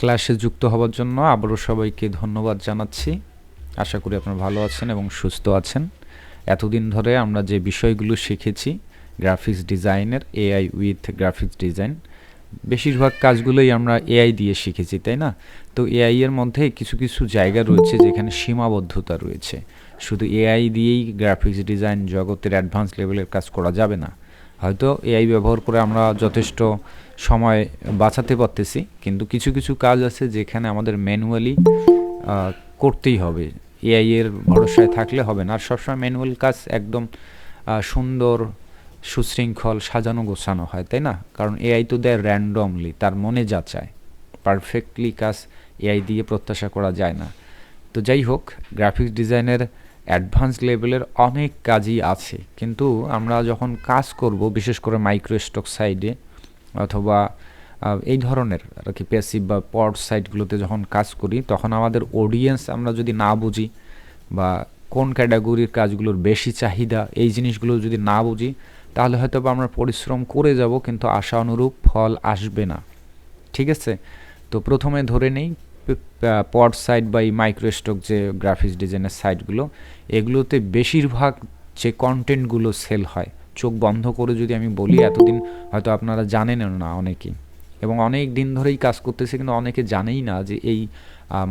ক্লাসে যুক্ত হওয়ার জন্য আবারও সবাইকে ধন্যবাদ জানাচ্ছি। আশা করি আপনারা ভালো আছেন এবং সুস্থ আছেন। এতদিন ধরে আমরা যে বিষয়গুলো শিখেছি গ্রাফিক্স ডিজাইনের এআই উইথ গ্রাফিক্স ডিজাইন বেশিরভাগ কাজগুলোই আমরা এআই দিয়ে শিখেছি, তাই না? তো এআই এর মধ্যে কিছু কিছু জায়গা রয়েছে যেখানে সীমাবদ্ধতা রয়েছে। শুধু এআই দিয়েই গ্রাফিক্স ডিজাইন জগতের অ্যাডভান্স লেভেলের কাজ করা যাবে না। হয়তো এআই ব্যবহার করে আমরা যথেষ্ট সময় বাঁচাতে পারতেছি, কিন্তু কিছু কিছু কাজ আছে যেখানে আমাদের ম্যানুয়ালি করতেই হবে। এআই এর ভরসায় থাকলে হবে না। আর সবসময় ম্যানুয়াল কাজ একদম সুন্দর, সুশৃঙ্খল, সাজানো, গোছানো হয়, তাই না? কারণ এআই তো দেয় র্যান্ডমলি তার মনে যা চায়। পারফেক্টলি কাজ এআই দিয়ে প্রত্যাশা করা যায় না। তো যাই হোক গ্রাফিক্স ডিজাইনের অ্যাডভান্স লেভেলের অনেক কাজই আছে। কিন্তু আমরা যখন কাজ করব, বিশেষ করে মাইক্রো স্টক সাইডে অথবা এই ধরনের আর কি প্যাসিভ বা পড সাইটগুলোতে যখন কাজ করি, তখন আমাদের অডিয়েন্স আমরা যদি না বুঝি বা কোন ক্যাটাগরির কাজগুলোর বেশি চাহিদা, এই জিনিসগুলো যদি না বুঝি, তাহলে হয়তো বা আমরা পরিশ্রম করে যাব, কিন্তু আশা অনুরূপ ফল আসবে না। ঠিক আছে? তো প্রথমে ধরে নেই পড সাইট বা এই মাইক্রো স্টক যে গ্রাফিক্স ডিজাইনের সাইটগুলো এগুলোতে বেশিরভাগ যে কন্টেন্টগুলো সেল হয়, চোখ বন্ধ করে যদি আমি বলি, এতদিন হয়তো আপনারা জানেন না অনেকেই। এবং অনেক দিন ধরেই কাজ করতেছে, কিন্তু অনেকে জানেই না যে এই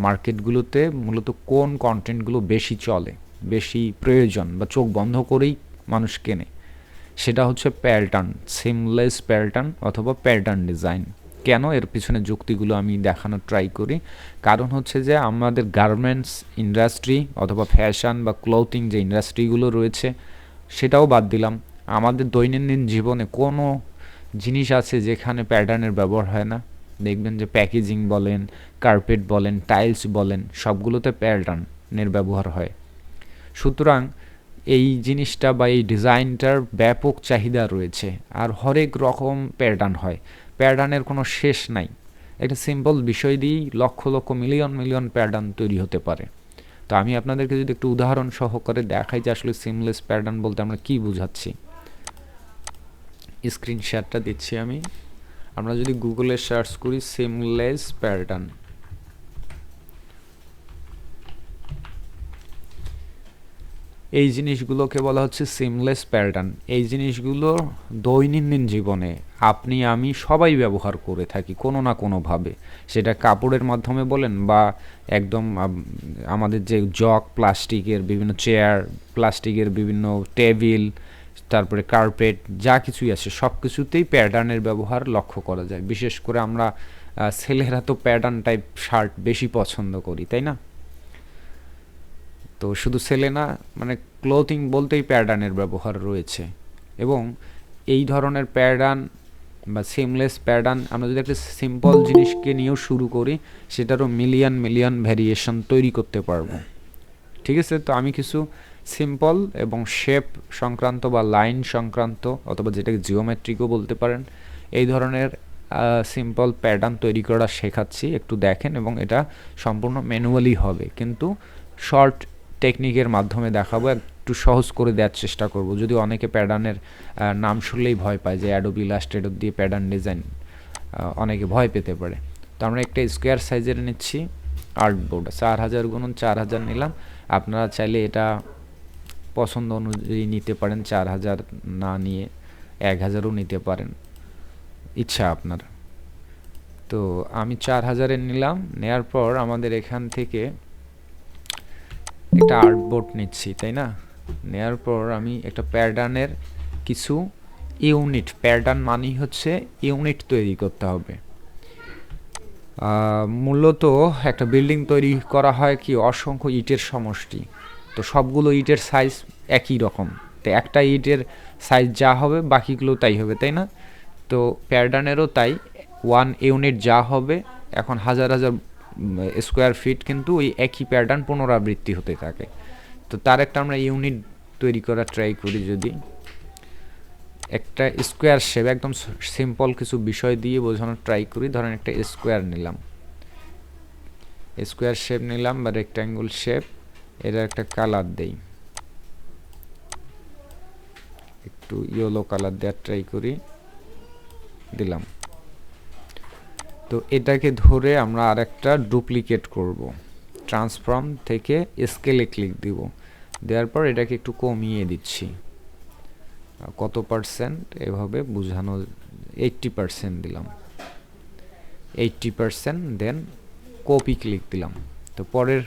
মার্কেটগুলোতে মূলত কোন কন্টেন্টগুলো বেশি চলে, বেশি প্রয়োজন বা চোখ বন্ধ করেই মানুষ কেনে। সেটা হচ্ছে প্যাটার্ন সিমলেস প্যাটার্ন অথবা প্যাটার্ন ডিজাইন কেন এর পিছনে যুক্তিগুলো আমি দেখানোর ট্রাই করি? কারণ হচ্ছে যে আমাদের গার্মেন্টস ইন্ডাস্ট্রি অথবা ফ্যাশন বা ক্লোথিং যে ইন্ডাস্ট্রিগুলো রয়েছে, সেটাও বাদ দিলাম। আমাদের দৈনন্দিন জীবনে কোনো জিনিস আছে যেখানে প্যাটার্নের ব্যবহার হয় না। দেখবেন যে প্যাকেজিং বলেন কার্পেট বলেন টাইলস বলেন, সবগুলোতে প্যাটার্নের ব্যবহার হয়। সুতরাং এই জিনিসটা বা এই ডিজাইনটার ব্যাপক চাহিদা রয়েছে। আর হরেক রকম প্যাটার্ন হয়। প্যাটার্নের কোনো শেষ নাই। একটা সিম্পল বিষয় দিয়েই lakh lakh million million pattern তৈরি হতে পারে। তো আমি আপনাদেরকে যদি একটু উদাহরণ সহকারে দেখাই যে আসলে সিমলেস প্যাটার্ন বলতে আমরা কী বুঝাচ্ছি। স্ক্রিনশটটা দিচ্ছি আমি। আমরা যদি গুগলে সার্চ করি সিমলেস প্যাটার্ন এই জিনিসগুলোকে বলা হচ্ছে সিমলেস প্যাটার্ন এই জিনিসগুলো দৈনন্দিন জীবনে আপনি, আমি সবাই ব্যবহার করে থাকি কোনো না কোনোভাবে। সেটা কাপড়ের মাধ্যমে বলেন বা একদম আমাদের যে জগ, প্লাস্টিকের বিভিন্ন চেয়ার, প্লাস্টিকের বিভিন্ন টেবিল, তারপরে কার্পেট, যা কিছুই আছে সব কিছুতেই প্যাটার্নের ব্যবহার লক্ষ্য করা যায়। বিশেষ করে আমরা ছেলেরা তো প্যাটার্ন টাইপ শার্ট বেশি পছন্দ করি, তাই না? তো শুধু সেলে না মানে ক্লোথিং বলতেই প্যাটার্নের ব্যবহার রয়েছে। এবং এই ধরনের প্যাটার্ন বা সিমলেস প্যাটার্ন আমরা যদি একটা সিম্পল জিনিসকে নিয়েও শুরু করি, সেটারও মিলিয়ন মিলিয়ন ভ্যারিয়েশন তৈরি করতে পারব। ঠিক আছে? তো আমি কিছু সিম্পল এবং শেপ সংক্রান্ত বা লাইন সংক্রান্ত অথবা যেটাকে জিওমেট্রিকও বলতে পারেন, এই ধরনের সিম্পল প্যাটার্ন তৈরি করা শেখাচ্ছি। একটু দেখেন এবং এটা সম্পূর্ণ ম্যানুয়ালি হবে। কিন্তু শর্ট টেকনিকের মাধ্যমে দেখাবো, একটু সহজ করে দেওয়ার চেষ্টা করব। যদি অনেকে প্যাটার্নের নাম শুনলেই ভয় পায় যে অ্যাডোবি ইলাস্ট্রেটর দিয়ে প্যাটার্ন ডিজাইন অনেকে ভয় পেতে পারে। তো আমরা একটা স্কোয়ার সাইজের নিচ্ছি আর্টবোর্ড চার হাজার গুণন চার হাজার নিলাম। আপনারা চাইলে এটা পছন্দ অনুযায়ী নিতে পারেন, চার হাজার না নিয়ে এক হাজারও নিতে পারেন। ইচ্ছা আপনার। তো আমি চার হাজারের নিলাম, নেয়ার পর আমাদের এখান থেকে একটা আর্টবোর্ড নিচ্ছি, তাই না? নেয়ার পর আমি একটা প্যাটার্নের কিছু ইউনিট, প্যাটার্ন মানেই হচ্ছে ইউনিট তৈরি করতে হবে। মূলত একটা বিল্ডিং তৈরি করা হয় কি, অসংখ্য ইটের সমষ্টি। তো সবগুলো ইটের সাইজ একই রকম। তো একটা ইটের সাইজ যা হবে, বাকিগুলো তাই হবে, তাই না? তো প্যাটার্নেরও তাই ওয়ান ইউনিট যা হবে, এখন হাজার হাজার স্কোয়ার ফিট কিন্তু ওই একই প্যাটার্ন পুনরাবৃত্তি হতে থাকে। তো তার একটা আমরা ইউনিট তৈরি করার ট্রাই করি যদি। একটা স্কোয়ার শেপ একদম সিম্পল কিছু বিষয় দিয়ে বোঝানোর ট্রাই করি। ধরেন একটা স্কোয়ার নিলাম। স্কোয়ার শেপ নিলাম বা রেক্ট্যাঙ্গুল শেপ এটা একটা কালার দেই। একটু ইয়েলো কালার দেওয়ার ট্রাই করি। দিলাম। তো এটাকে ধরে আমরা আরেকটা ডুপ্লিকেট করব। ট্রান্সফর্ম থেকে স্কেলে ক্লিক দিব। দেওয়ার পর এটাকে একটু কমিয়ে দিচ্ছি। কত পার্সেন্ট? এভাবে বোঝানো এইট্টি পার্সেন্ট দিলাম। Eighty percent, then copy click দিলাম। তো পরের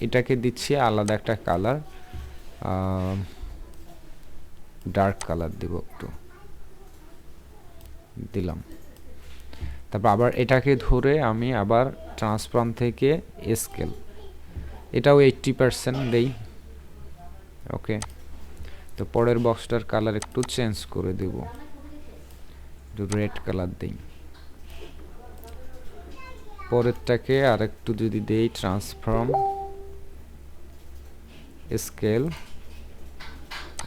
এটাকে দিচ্ছি আলাদা একটা কালার। ডার্ক কালার দিব একটু। দিলাম। তারপর আবার এটাকে ধরে আমি আবার ট্রান্সফর্ম থেকে স্কেল। এটাও এইট্টি পার্সেন্ট দেই। ওকে। তো পরের বক্সটার কালার একটু চেঞ্জ করে দেব। একটু রেড কালার দিই। পরেরটাকে আর একটু যদি দেই ট্রান্সফর্ম স্কেল।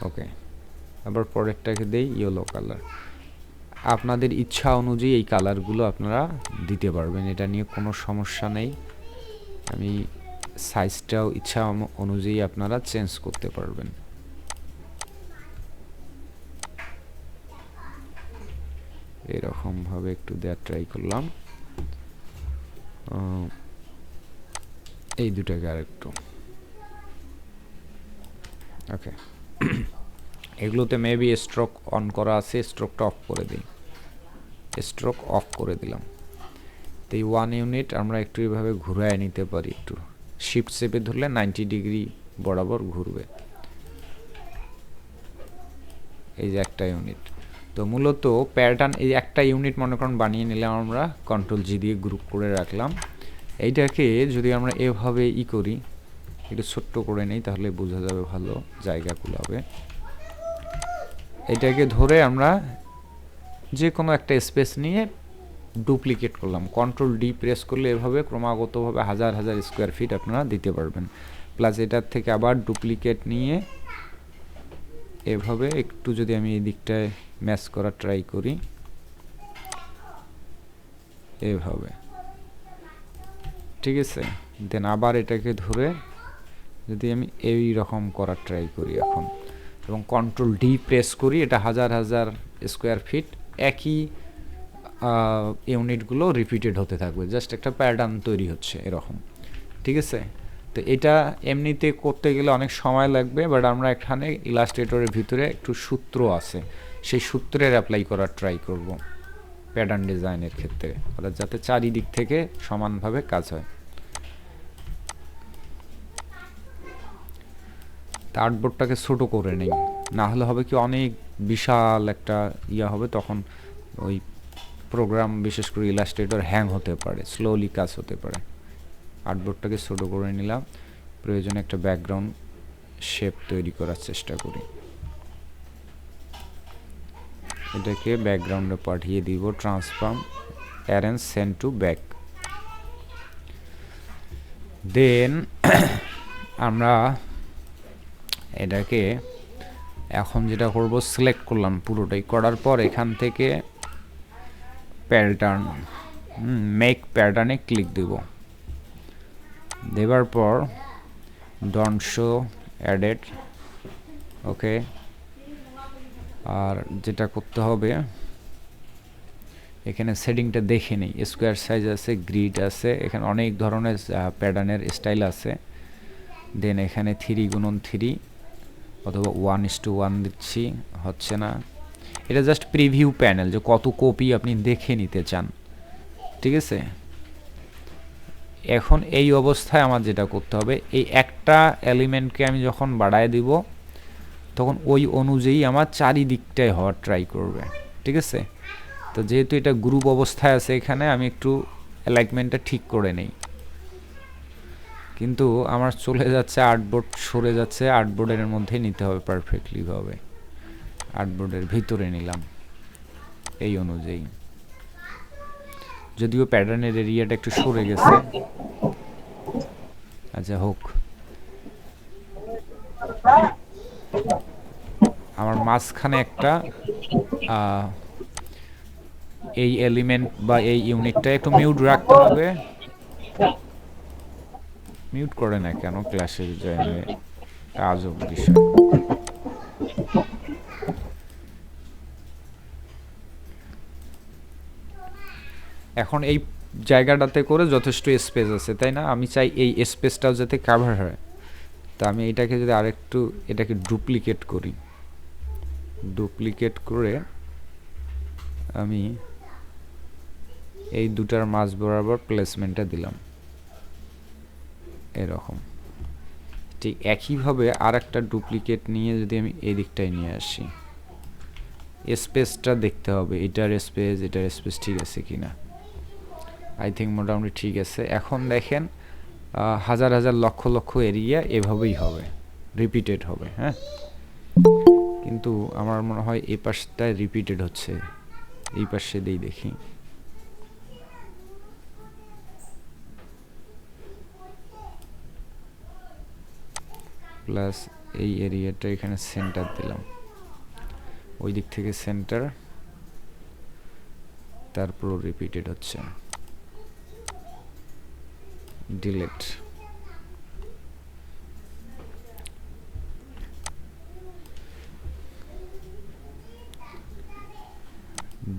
ওকে। আবার পরেরটাকে দেই ইয়েলো কালার। আপনাদের ইচ্ছা অনুযায়ী এই কালারগুলো আপনারা দিতে পারবেন। এটা নিয়ে কোনো সমস্যা নেই। আমি সাইজটাও ইচ্ছা অনুযায়ী আপনারা চেঞ্জ করতে পারবেন। এরকম ভাবে একটু দেওয়ার ট্রাই করলাম। এই দুটাকে আর একটু ওকে এগুলোতে মেবি স্ট্রোক অন করা আছে স্ট্রোকটা অফ করে দিই। স্ট্রোক অফ করে দিলাম। তো এই ওয়ান ইউনিট আমরা একটু এভাবে ঘুরায় নিতে পারি একটু। শিফট চেপে ধরলে নাইনটি ডিগ্রি বরাবর ঘুরবে। এই যে একটা ইউনিট তো মূলত প্যাটার্ন এই একটা ইউনিট মনে করুন বানিয়ে নিলাম আমরা কন্ট্রোল জি দিয়ে গ্রুপ করে রাখলাম। এইটাকে যদি আমরা এভাবে ই করি, একটু ছোট্ট করে নেই, তাহলে বোঝা যাবে ভালো জায়গা কুলাবে এটাকে ধরে আমরা যে কোনো একটা স্পেস নিয়ে ডুপ্লিকেট করলাম। কন্ট্রোল ডি প্রেস করলে এভাবে ক্রমাগতভাবে হাজার হাজার স্কোয়ার ফিট আপনারা দিতে পারবেন। প্লাস এটার থেকে আবার ডুপ্লিকেট নিয়ে এভাবে একটু যদি আমি এই দিকটায় ম্যাচ করার ট্রাই করি, এভাবে। ঠিক আছে? দেন আবার এটাকে ধরে যদি আমি এই রকম করার ট্রাই করি এখন। এবং কন্ট্রোল ডি প্রেস করি, এটা হাজার হাজার স্কোয়ার ফিট একই ইউনিটগুলো রিপিটেড হতে থাকবে। জাস্ট একটা প্যাটার্ন তৈরি হচ্ছে এরকম। ঠিক আছে? তো এটা এমনিতে করতে গেলে অনেক সময় লাগবে বাট আমরা এখানে ইলাস্ট্রেটরের ভিতরে একটু সূত্র আছে। সেই সূত্রের অ্যাপ্লাই করার ট্রাই করব। প্যাটার্ন ডিজাইনের ক্ষেত্রে। অর্থাৎ যাতে চারিদিক থেকে সমানভাবে কাজ হয়। তা আর্টবোর্ডটাকে ছোটো করে নেই। না হলে হবে কি অনেক বিশাল একটা ইয়া হবে, তখন ওই প্রোগ্রাম বিশেষ করে ইলাস্ট্রেটর হ্যাং হতে পারে স্লোলি কাজ হতে পারে। আর্টবোর্ডটাকে ছোটো করে নিলাম, প্রয়োজনে একটা ব্যাকগ্রাউন্ড শেপ তৈরি করার চেষ্টা করি। এটাকে ব্যাকগ্রাউন্ডে পাঠিয়ে দিব transform arrange send to back then আমরা এটাকে এখন যেটা করব সিলেক্ট করলাম পুরোটাই। করার পর এখান থেকে প্যাটার্ন মেক প্যাটার্নে ক্লিক দেব। দেবার পর ডন শো অ্যাডেড ওকে আর যেটা করতে হবে, এখানে সেটিংটা দেখে নিই। স্কোয়ার সাইজ আছে গ্রিড আছে, এখানে অনেক ধরনের প্যাটার্নের স্টাইল আছে। দেন এখানে থ্রি গুণন থ্রি অথবা ওয়ান ইস টু ওয়ান দিচ্ছি, হচ্ছে না। এটা জাস্ট প্রিভিউ প্যানেল যে কত কপি আপনি দেখে নিতে চান। ঠিক আছে? এখন এই অবস্থায় আমার যেটা করতে হবে, এই একটা এলিমেন্টকে আমি যখন বাড়ায় দিব, তখন ওই অনুযায়ী আমার চারিদিকটাই হওয়ার ট্রাই করবে। ঠিক আছে? তো যেহেতু এটা গ্রুপ অবস্থায় আছে এখানে, আমি একটু অ্যালাইনমেন্টটা ঠিক করে নেই। কিন্তু আমার চলে যাচ্ছে আর্টবোর্ড সরে যাচ্ছে আর্টবোর্ডের মধ্যে নিতে হবে পারফেক্টলি ভাবে। আর্টবোর্ডের ভিতরে নিলাম, এই অনুযায়ী। যদিও প্যাটার্নের এরিয়াটা একটু সরে গেছে। আচ্ছা হোক। আমার মাঝখানে একটা এই এলিমেন্ট বা এই ইউনিটটা একটু মিউট রাখতে হবে। মিউট করে না কেন ক্লাসে জয়েন? আজব বিষয় এখন এই জায়গাটাতে করে যথেষ্ট স্পেস আছে, তাই না? আমি চাই এই স্পেসটাও যাতে কাভার হয়। তা আমি এটাকে যদি আরেকটু, এটাকে ডুপ্লিকেট করি। ডুপ্লিকেট করে আমি এই দুটার মাঝ বরাবর প্লেসমেন্টটা দিলাম। এরকম। ঠিক একইভাবে আর একটা ডুপ্লিকেট নিয়ে যদি আমি এই দিকটায় নিয়ে আসি, স্পেসটা দেখতে হবে, এটার স্পেস এটার স্পেস ঠিক আছে কি না আই থিঙ্ক মোটামুটি ঠিক আছে। এখন দেখেন হাজার হাজার লক্ষ লক্ষ এরিয়া এভাবেই হবে রিপিটেড হবে হ্যাঁ? কিন্তু আমার মনে হয় এই পাশটায় রিপিটেড হচ্ছে, এই পাশে দিই দেখি। প্লাস এই এরিয়াটা এখানে সেন্টার দিলাম। ওই দিক থেকে সেন্টার তারপর রিপিটেড হচ্ছে। ডিলেট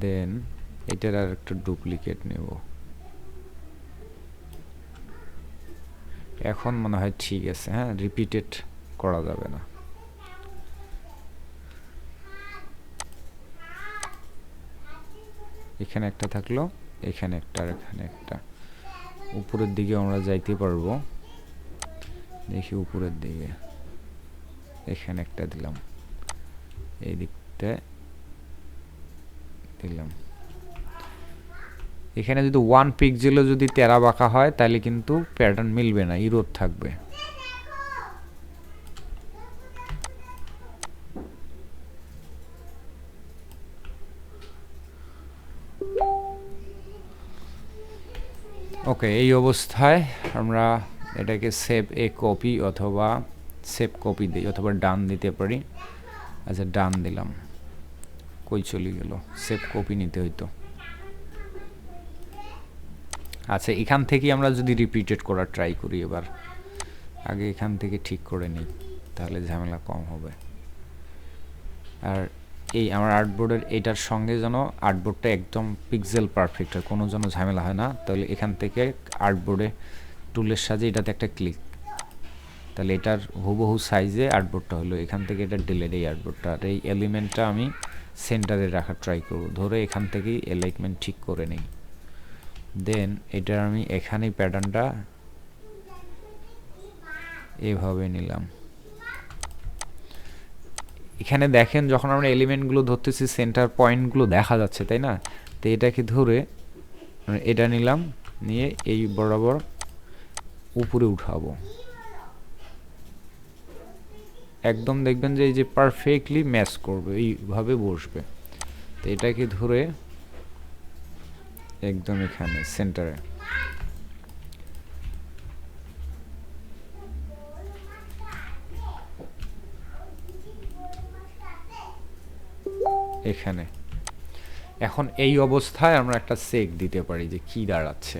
দেন এটার আর একটা ডুপ্লিকেট নেব। এখন মনে হয় ঠিক আছে হ্যাঁ রিপিটেড করা যাবে না। এখানে একটা থাকল, এখানে একটা, আর এখানে একটা। উপরের দিকে আমরা যাইতে পারব। দেখি উপরের দিকে। এখানে একটা দিলাম। এই দিকটা দিলাম। এখানে যদি ওয়ান পিক্সেলও যদি তেরা বাঁকা হয়, তাহলে কিন্তু প্যাটার্ন মিলবে না ইরোর থাকবে। ওকে এই অবস্থায় আমরা এটাকে সেভ এ কপি অথবা সেভ কপি দিই, অথবা ডান দিতে পারি। আচ্ছা ডান দিলাম। কই চলে গেল? সেভ কপি নিতে হইতো। আচ্ছা এখান থেকে আমরা যদি রিপিটেড করার ট্রাই করি এবার। আগে এখান থেকে ঠিক করে নিই, তাহলে ঝামেলা কম হবে। আর এই আমার আর্টবোর্ডের এটার সঙ্গে যেন আর্টবোর্ডটা একদম পিক্সেল পারফেক্ট হয়, কোনো যেন ঝামেলা হয় না। তাহলে এখান থেকে আর্টবোর্ডে টুলের সাজে এটাতে একটা ক্লিক তাহলে এটার হুবহু সাইজে আর্টবোর্ডটা হলো। এখান থেকে এটা ডিলেট এই আর্টবোর্ডটা। আর এই এলিমেন্টটা আমি সেন্টারে রাখার ট্রাই করব। ধরে এখান থেকেই এলাইনমেন্ট ঠিক করে নিই। দেন এটার আমি এখানেই প্যাটার্নটা এভাবে নিলাম। এখানে দেখেন যখন আমরা এলিমেন্টগুলো ধরতেছি সেন্টার পয়েন্টগুলো দেখা যাচ্ছে, তাই না? তো এটাকে ধরে এটা নিলাম, নিয়ে এই বরাবর উপরে উঠাবো। একদম দেখবেন যে এই যে পারফেক্টলি ম্যাচ করবে, এইভাবে বসবে। তো এটাকে ধরে একদম এখানে সেন্টারে এখানে। এখন এই অবস্থায় আমরা একটা সেক দিতে পারি যে কি দাঁড়াচ্ছে।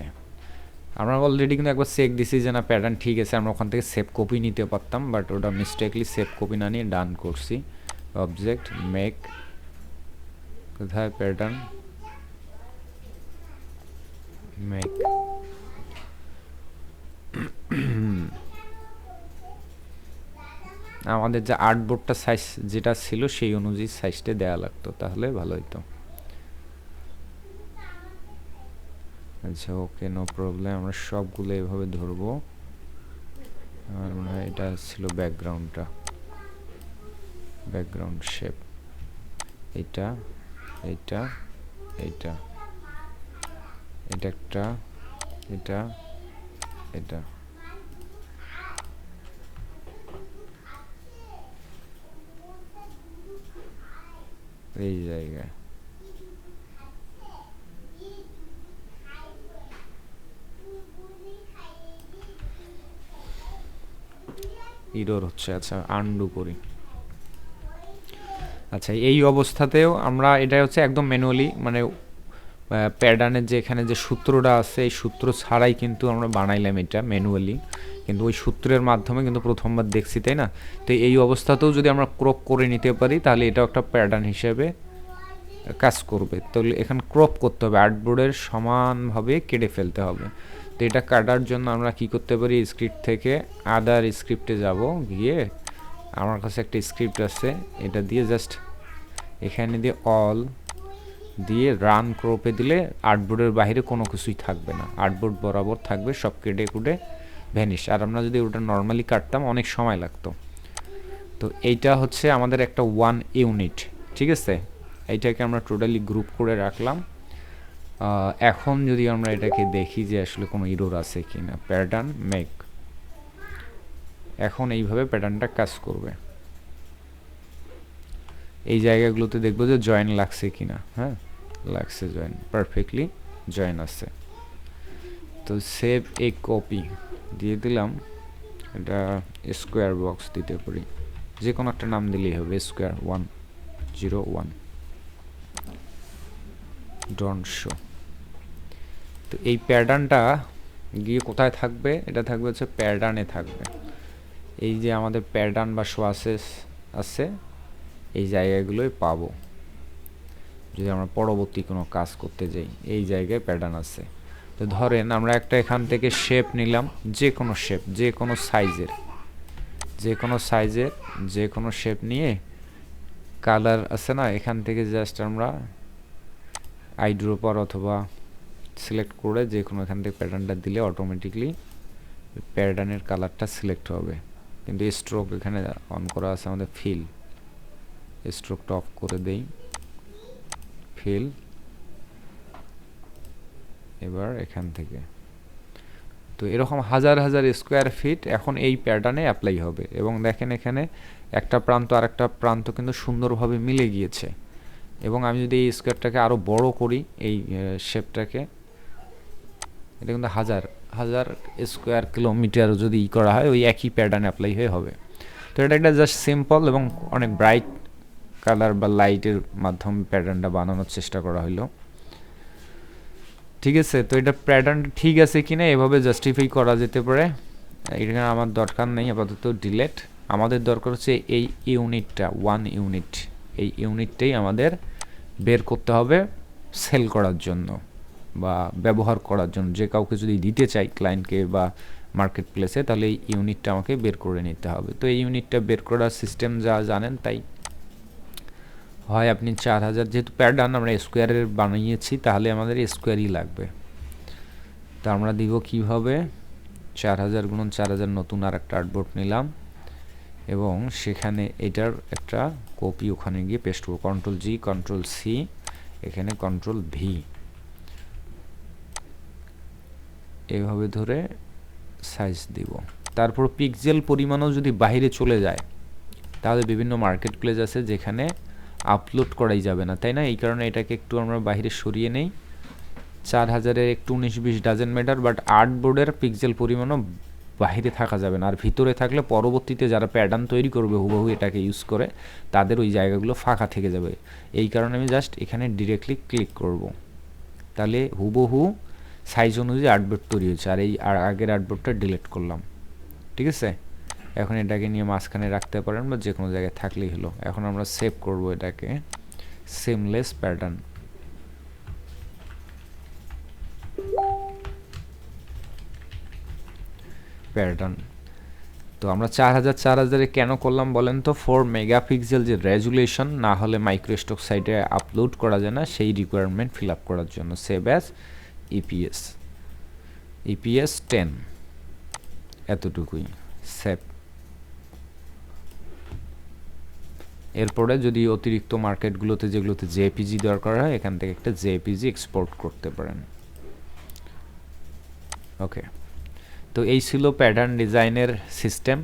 আমরা অলরেডি কিন্তু একবার সেক দিছি যে না প্যাটার্ন ঠিক আছে, আমরা ওখান থেকে সেভ কপি নিতে পারতাম বাট ওটা মিস্টেকলি সেভ কপি না নিয়ে ডান করছি। অবজেক্ট মেক কোথায় প্যাটার্ন মেক আমাদের যে আর্টবোর্ডটা সাইজ যেটা ছিল সেই অনুযায়ী সাইজটা দেওয়া লাগতো, তাহলে ভালো হতো আচ্ছা ওকে নো প্রবলেম আমরা সবগুলো এভাবে ধরবো। আমার মনে হয় এটা ছিল ব্যাকগ্রাউন্ডটা ব্যাকগ্রাউন্ড শেপ এটা এটা এইটা এটা একটা, এটা এটা। এই ইরোর হচ্ছে আচ্ছা আন্ডু করি আচ্ছা এই অবস্থাতেও আমরা এটা হচ্ছে একদম ম্যানুয়ালি মানে প্যাডানের যে এখানে যে সূত্রটা আছে, এই সূত্র ছাড়াই কিন্তু আমরা বানাইলাম এটা ম্যানুয়ালি। কিন্তু ওই সূত্রের মাধ্যমে কিন্তু প্রথমবার দেখছি, তাই না? তো এই অবস্থাতেও যদি আমরা ক্রপ করে নিতে পারি, তাহলে এটাও একটা প্যাটার্ন হিসেবে কাজ করবে। তাহলে এখানে ক্রপ করতে হবে, আর্টবোর্ডের সমানভাবে কেটে ফেলতে হবে। তো এটা কাটার জন্য আমরা কি করতে পারি, স্ক্রিপ্ট থেকে আদার স্ক্রিপ্টে যাব, গিয়ে আমার কাছে একটা স্ক্রিপ্ট আছে, এটা দিয়ে জাস্ট এখানে দিয়ে অল দিয়ে রান ক্রপে দিলে আর্টবোর্ডের বাইরে কোনো কিছুই থাকবে না। আর্টবোর্ড বরাবর থাকবে, সব কেটে কুটে ভ্যানিশ আর আমরা যদি ওটা নর্মালি কাটতাম, অনেক সময় লাগতো। তো এইটা হচ্ছে আমাদের একটা ওয়ান ইউনিট ঠিক আছে? এইটাকে আমরা টোটালি গ্রুপ করে রাখলাম। এখন যদি আমরা এটাকে দেখি যে আসলে কোনো ইরোর আছে কি না প্যাটার্ন মেক এখন এইভাবে প্যাটার্নটা কাজ করবে। এই জায়গাগুলোতে দেখব যে জয়েন লাগছে কি না হ্যাঁ? লাগছে জয়েন পারফেক্টলি জয়েন আছে। তো সেভ এ কপি দিয়ে দিলাম। এটা স্কোয়ার বক্স দিতে পারি। যে কোনো একটা নাম দিলেই হবে square one zero one done show তো এই প্যাটার্নটা গিয়ে কোথায় থাকবে? এটা থাকবে হচ্ছে প্যাটার্নে থাকবে। এই যে আমাদের প্যাটার্ন বা সোয়াসেস আছে, এই জায়গাগুলোই পাবো। যদি আমরা পরবর্তী কোনো কাজ করতে যাই, এই জায়গায় প্যাটার্ন আছে। তো ধরেন আমরা একটা এখান থেকে শেপ নিলাম যে কোনো শেপ যে কোনো সাইজের যে কোনো সাইজের যে কোনো শেপ নিয়ে কালার আছে না, এখান থেকে জাস্ট আমরা আইড্রোপার অথবা সিলেক্ট করে যে কোনো এখান থেকে প্যাটার্নটা দিলে অটোমেটিকলি প্যাটার্নের কালারটা সিলেক্ট হবে। কিন্তু স্ট্রোক এখানে অন করা আছে আমাদের ফিল স্ট্রোকটা অফ করে দেই। ফিল এবার এখান থেকে। তো এরকম হাজার হাজার স্কোয়ার ফিট এখন এই প্যাটার্নে অ্যাপ্লাই হবে এবং দেখেন এখানে একটা প্রান্ত আর একটা প্রান্ত কিন্তু সুন্দরভাবে মিলে গিয়েছে। এবং আমি যদি এই স্কোয়ারটাকে আরও বড় করি, এই শেপটাকে এটা কিন্তু হাজার হাজার স্কোয়ার কিলোমিটার যদি ই করা হয়, ওই একই প্যাটার্ন অ্যাপ্লাই হয়ে হবে। তো এটা একটা জাস্ট সিম্পল এবং অনেক ব্রাইট কালার বা লাইটের মাধ্যমে প্যাটার্নটা বানানোর চেষ্টা করা হলো ঠিক আছে? তো এটা প্যাটার্ন ঠিক আছে কিনা এভাবে জাস্টিফাই করা যেতে পারে? এটা আমার দরকার নেই, আপাতত ডিলেট আমাদের দরকার হচ্ছে এই ইউনিটটা ওয়ান ইউনিট এই ইউনিটটাই আমাদের বের করতে হবে সেল করার জন্য বা ব্যবহার করার জন্য। যে কাউকে যদি দিতে চাই ক্লায়েন্টকে বা মার্কেট প্লেসে তাহলে এই ইউনিটটা আমাকে বের করে নিতে হবে। তো এই ইউনিটটা বের করার সিস্টেম যা জানেন তাই হয় আপনি চার হাজার যেহেতু প্যাটার্ন আমরা স্কোয়ারের বানিয়েছি, তাহলে আমাদের স্কোয়ারই লাগবে। তো আমরা দিব কীভাবে? চার হাজার গুণন চার হাজার নতুন আর একটা আর্টবোর্ড নিলাম এবং সেখানে এটার একটা কপি ওখানে গিয়ে পেস্ট করব। কন্ট্রোল জি কন্ট্রোল সি এখানে কন্ট্রোল ভি এভাবে ধরে সাইজ দিব। তারপর পিক্সেল পরিমাণও যদি বাইরে চলে যায়, তাহলে বিভিন্ন মার্কেট প্লেস আছে যেখানে আপলোড করাই যাবে না, তাই না? এই কারণে এটাকে একটু আমরা বাইরে সরিয়ে নেই। চার হাজারের একটু উনিশ বিশ ডাজেন মেটার বাট আর্ট বোর্ডের পিক্সেল পরিমাণও বাহিরে থাকা যাবে না। আর ভিতরে থাকলে পরবর্তীতে যারা প্যাটার্ন তৈরি করবে, হুবহু এটাকে ইউজ করে, তাদের ওই জায়গাগুলো ফাঁকা থেকে যাবে। এই কারণে আমি জাস্ট এখানে ডিরেক্টলি ক্লিক করব। তাহলে হুবহু সাইজ অনুযায়ী আর্টবোর্ড তৈরি হয়েছে, আর এই আগের আর্টবোর্ডটা ডিলিট করলাম। ঠিক আছে? এখন এটাকে নিয়ে মাঝখানে রাখতে পারেন বা যে কোনো জায়গায় থাকলেই হলো। এখন আমরা সেভ করব এটাকে। সিমলেস প্যাটার্ন প্যাটার্ন তো আমরা চার হাজার, চার হাজারে কেন করলাম বলেন তো? ফোর মেগাপিক্সেল যে রেজুলেশন না হলে মাইক্রোস্টক সাইটে আপলোড করা যায় না, সেই রিকোয়ারমেন্ট ফিল আপ করার জন্য। Save as EPS EPS ten এতটুকুই। সেভ এরপরে যদি অতিরিক্ত মার্কেটগুলোতে যেগুলোতে জেপিজি দরকার হয়, এখান থেকে একটা জেপিজি এক্সপোর্ট করতে পারেন। ওকে। তো এই ছিল প্যাটার্ন ডিজাইনের সিস্টেম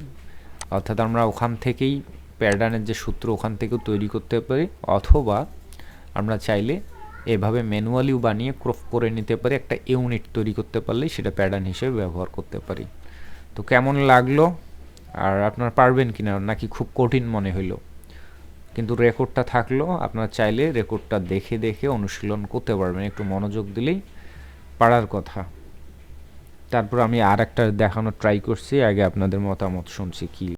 অর্থাৎ আমরা ওখান থেকেই প্যাটার্নের যে সূত্র ওখান থেকেও তৈরি করতে পারি, অথবা আমরা চাইলে এভাবে ম্যানুয়ালিও বানিয়ে ক্রপ করে নিতে পারি, একটা ইউনিট তৈরি করতে পারলেই সেটা প্যাটার্ন হিসেবে ব্যবহার করতে পারি। তো কেমন লাগল? আর আপনার পারবেন কিনা? নাকি খুব কঠিন মনে হইল? কিন্তু রেকর্ডটা থাকল, আপনারা চাইলে রেকর্ডটা দেখে দেখে অনুশীলন করতে পারবেন। একটু মনোযোগ দিলেই পারার কথা। তারপর আমি আর একটা দেখানোর ট্রাই করছি, আগে আপনাদের মতামত শুনছি কি।